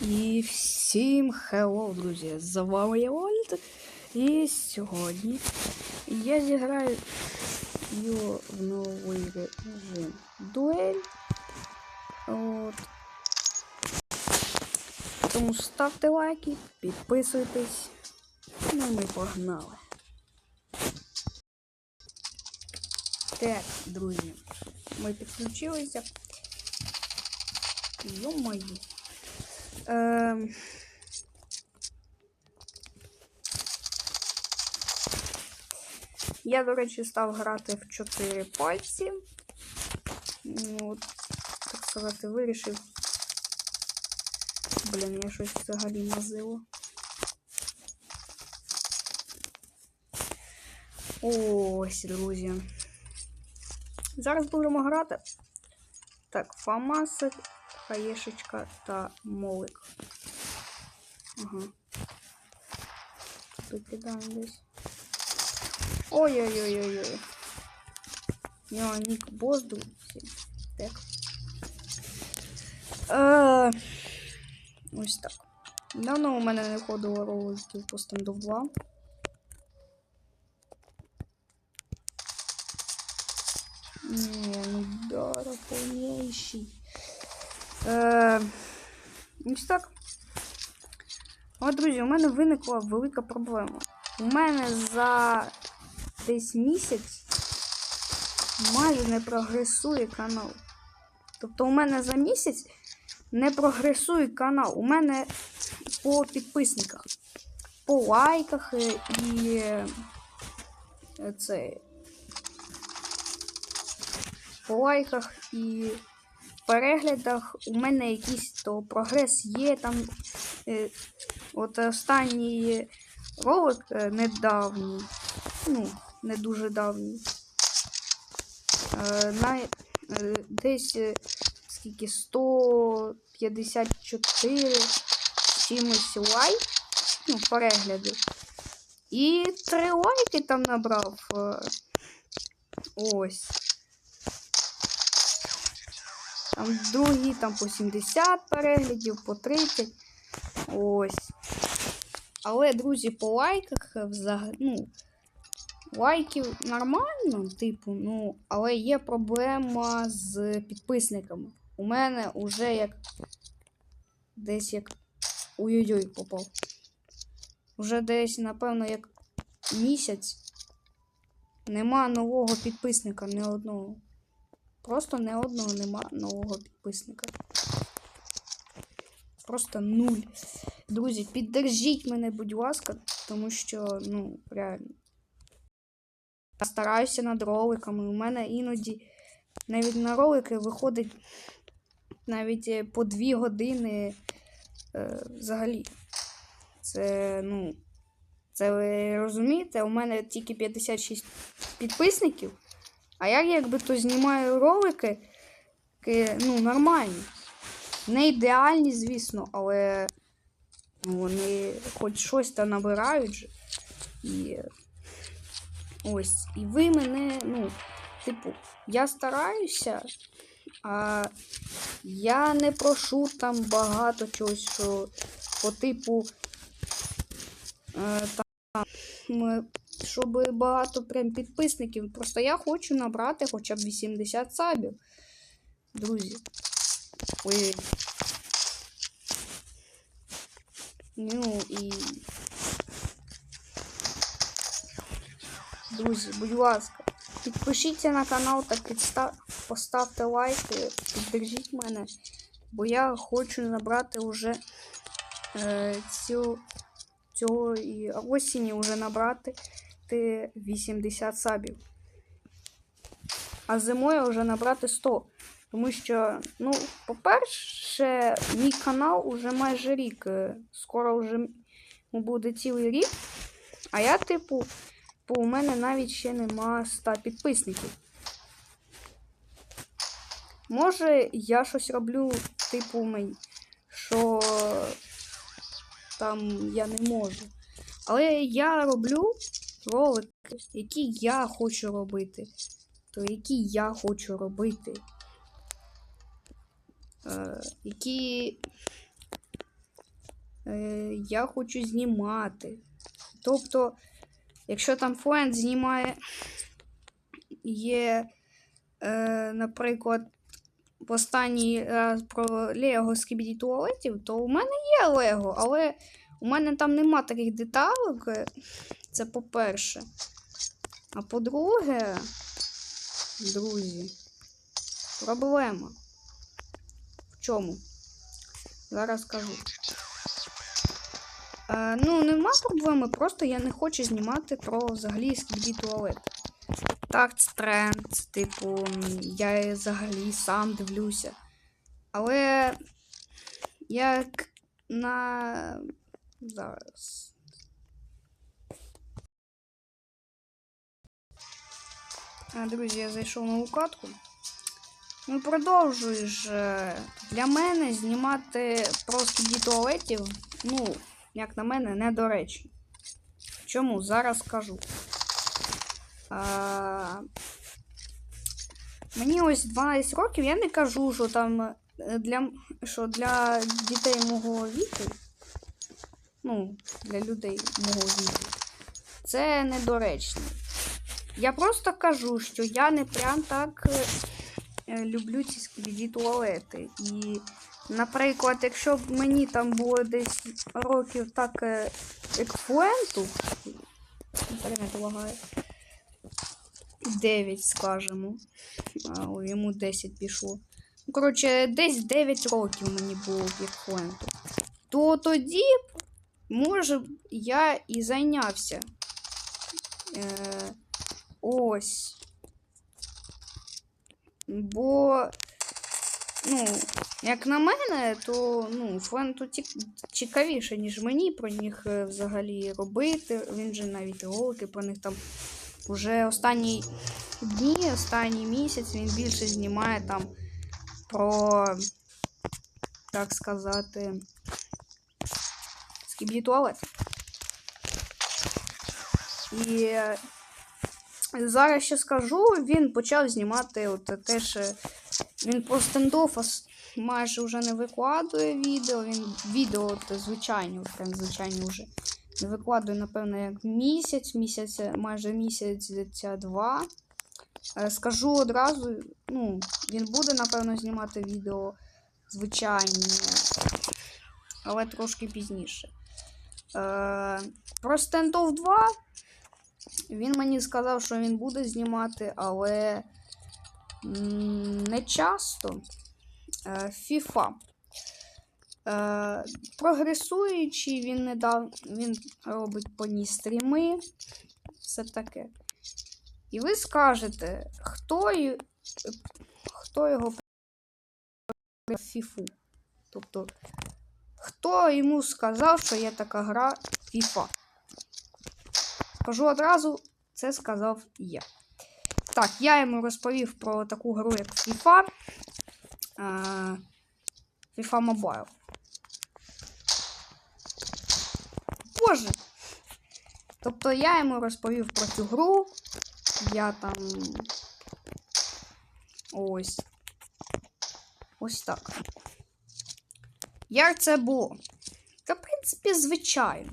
І всім хеллоу, друзі! З вами я Вольт. І сьогодні я зіграю його в новий режим дуель. От. Тому ставте лайки, підписуйтесь. Ну ми погнали. Так, друзі, ми підключилися. Йо-моє. Ем... Я, до речі, став грати в 4 пальці. Ну, так сказати, вирішив. Блін, я щось взагалі мазило. Ось, друзі. Зараз будемо грати. Так, Фамасик, Хаєшечка та Молик. Ага. Викидаємо десь. Ой-ой-ой-ой-ой. У нього нік бос, друзі. Так. Е, ось так. Давно у мене не виходило роликів по стенду 2. Ні, ну дара повніший. Е, ось так. От, друзі, у мене виникла велика проблема. У мене за десь місяць майже не прогресує канал. Тобто у мене за місяць не прогресує канал. У мене по підписниках, по лайках і е, це. По лайках і переглядах у мене якийсь то прогрес є. Там е, от останній ролик е, недавній, ну, не дуже давній. Е, на, е, десь е, скільки 154 чимось лайк, ну, перегляди. І три лайки там набрав. е, Ось. Там другі там по 70 переглядів, по 30. Ось. Але, друзі, по лайках взагалі. Ну, лайків нормально, типу, ну, але є проблема з підписниками. У мене вже як. Десь як. Ой-ой-ой, попав. Уже десь, напевно, як місяць. Нема нового підписника ні одного. Просто не одного нема нового підписника. Просто нуль. Друзі, піддержіть мене, будь ласка, тому що, ну, реально. Я стараюся над роликами. У мене іноді навіть на ролики виходить навіть е, по дві години е, взагалі. Це, ну, це ви розумієте, у мене тільки 56 підписників. А я якби то знімаю ролики, ки- ну, нормальні. Не ідеальні, звісно, але вони хоч щось та набирають же. І ось. І ви мене, ну, типу, я стараюся, а я не прошу там багато чогось, що по типу. Е, там, щоб багато прям підписників. Просто я хочу набрати хоча б 80 сабів. Друзі. Ой. Ну і. Друзі, будь ласка, підпишіться на канал та підстав... поставте лайки, піддержіть мене, бо я хочу набрати вже е, цю цього і осені вже набрати ти 80 сабів. А зимою вже набрати 100. Тому що, ну, по-перше, мій канал уже майже рік. е, Скоро вже буде цілий рік. А я, типу, у мене навіть ще нема 100 підписників. Може, я щось роблю, типу, мені, що там я не можу. Але я роблю ролики, які я хочу робити. То які я хочу робити. Е, які е, я хочу знімати. Тобто, якщо там френд знімає, є, е, наприклад, в останній раз про Лего з туалетів, то у мене є Лего, але у мене там нема таких деталей. Це по-перше. А по-друге, друзі, проблема. В чому? Зараз скажу. Е, ну, нема проблеми, просто я не хочу знімати про взагалі скільки туалет. Так, це тренд, типу, я взагалі сам дивлюся. Але як на зараз. Друзі, я зайшов на укатку. Ну, продовжуєш е, для мене знімати про скільки туалетів, ну, як на мене, недоречно. Чому? Зараз скажу. А, мені ось 12 років, я не кажу, що там е, для, що для дітей мого віку, ну, для людей мого віку, це недоречно. Я просто кажу, що я не прям так е, е, люблю ці скляні туалети. І, наприклад, якщо б мені там було десь років так е, екфуенту, інтернет лагає, 9, скажімо, а йому 10 пішло. Ну, коротше, десь 9 років мені було в екфуенту. То тоді може, я і зайнявся. Е, ось. Бо, ну, як на мене, то ну, Фленту цікавіше, ніж мені про них е, взагалі робити. Він же навіть ролики про них там уже останні дні, останній місяць він більше знімає там про, так сказати, скіблі туалет. І е, зараз ще скажу, він почав знімати от теж. Він по стендофа майже вже не викладує відео. Він відео от, звичайні, прям звичайні вже. Не викладує, напевно, як місяць, місяць, майже місяць два. Е, Скажу одразу, ну, він буде, напевно, знімати відео звичайні, але трошки пізніше. Е, про стендов 2 він мені сказав, що він буде знімати, але не часто. Е, FIFA. Е, прогресуючий, він не дав, він робить по ній стріми. Все таке. І ви скажете, хто, хто його FIFA. Тобто, хто йому сказав, що є така гра FIFA? Скажу одразу, це сказав я. Так, я йому розповів про таку гру, як FIFA. FIFA Mobile. Боже. Тобто я йому розповів про цю гру. Я там. Ось. Ось так. Як це було? Та, в принципі, звичайно.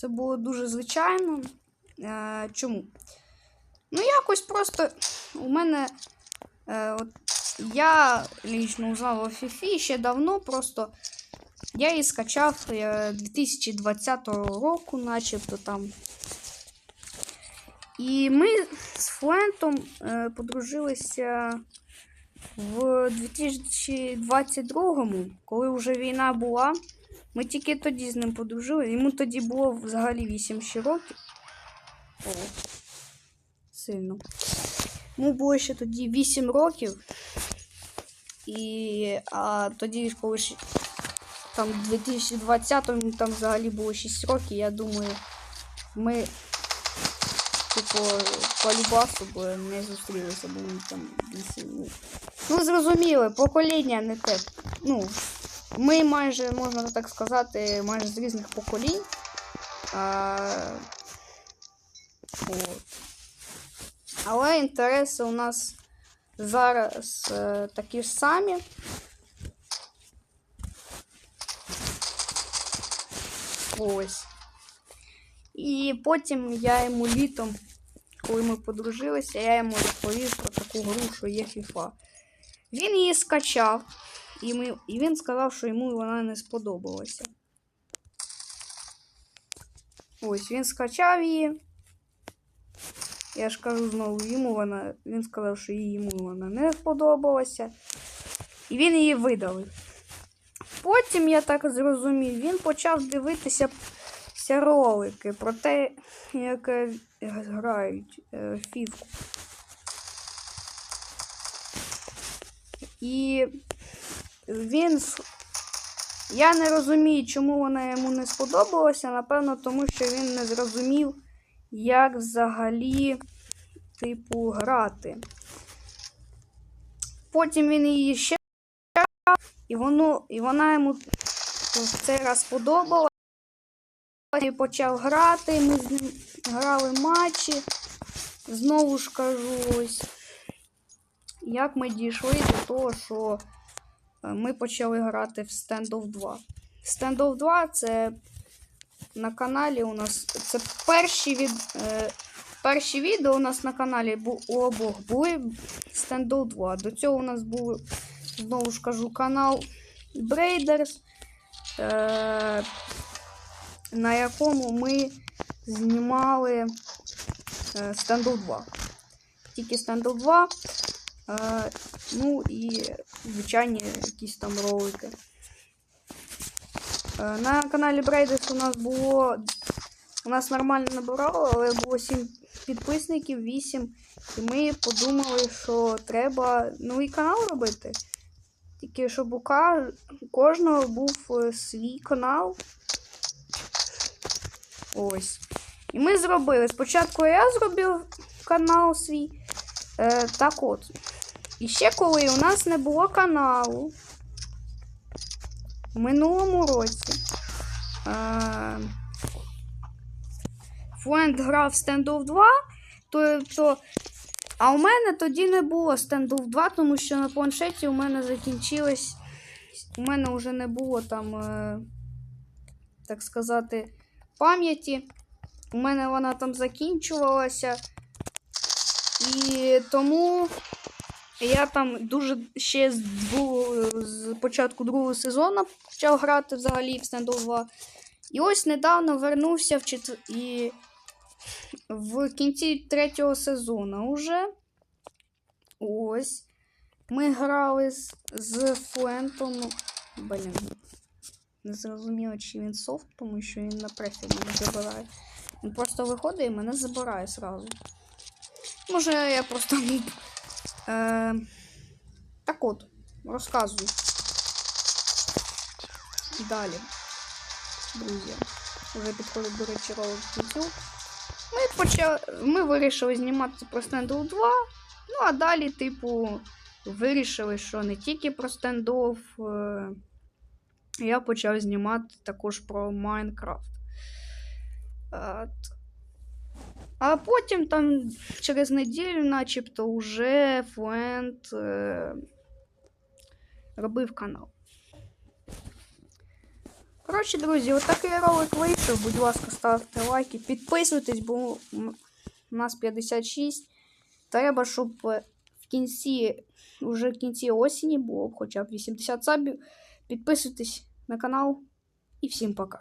Це було дуже звичайно. Е, чому? Ну, якось просто у мене. Е, от, я лічно узнала Фіфі ще давно, просто я її скачав е, 2020 року, начебто там. І ми з Флентом е, подружилися в 2022, коли вже війна була. Ми тільки тоді з ним подружили. Йому тоді було взагалі 8 ще років. О, сильно. Йому було ще тоді 8 років. І а тоді, коли ще, там в 2020-му там взагалі було 6 років, я думаю, ми типу по любасу б не зустрілися, бо ми там 8. Ну, ну зрозуміли, покоління не те. Ну, ми майже, можна так сказати, майже з різних поколінь. А, от. Але інтереси у нас зараз е, такі ж самі. Ось. І потім я йому літом, коли ми подружилися, я йому розповів про таку гру, що є FIFA. Він її скачав і, ми, і він сказав, що йому вона не сподобалася. Ось він скачав її. Я ж кажу знову, йому вона. Він сказав, що їй йому вона не сподобалася. І він її видалив. Потім, я так зрозумів, він почав дивитися ся ролики про те, як е, грають е, фівку. І він. Я не розумію, чому вона йому не сподобалася. Напевно, тому що він не зрозумів, як взагалі, типу, грати. Потім він її ще і, воно, і вона йому в цей раз сподобалася. І почав грати, ми з ним грали матчі. Знову ж кажу, ось як ми дійшли до того, що ми почали грати в Standoff 2. Standoff 2 це на каналі у нас. Це перші від. Е, перші відео у нас на каналі бу, у обох були Standoff 2. До цього у нас був, знову ж кажу, канал Braiders, е, на якому ми знімали е, Standoff 2. Тільки Standoff 2. Е, ну і звичайні якісь там ролики. Е, на каналі Брейдес у нас було. У нас нормально набирало, але було 7 підписників, 8. І ми подумали, що треба новий канал робити. Тільки щоб у кожного був е, свій канал. Ось. І ми зробили. Спочатку я зробив канал свій. Е, так от. І ще коли у нас не було каналу в минулому році. Е, Фуенд грав Standoff 2, то, то, а у мене тоді не було Standoff 2, тому що на планшеті у мене закінчилось. У мене вже не було там, е, так сказати, пам'яті. У мене вона там закінчувалася. І тому я там дуже ще з, дву- з початку другого сезону почав грати взагалі в 2. І ось недавно вернувся в четвер... і в кінці третього сезону уже. Ось. Ми грали з, з Фуентом. Блін. Не зрозуміло, чи він софт, тому що він на пресі мене забирає. Він просто виходить і мене забирає сразу. Може, я просто. Е, так от, розказую. Далі. Друзі. Вже підходить, до речі, ролик кінцю. Ми, почали, ми вирішили знімати про стендов 2. Ну, а далі, типу, вирішили, що не тільки про стендов. Я почав знімати також про Майнкрафт. Е, а потім там через неділю, начебто, вже Фуент е, робив канал. Коротше, друзі, отакий ролик вийшов. Будь ласка, ставте лайки, підписуйтесь, бо у нас 56. Треба, щоб в кінці, вже в кінці осені було хоча б 80 сабів. Підписуйтесь на канал і всім пока.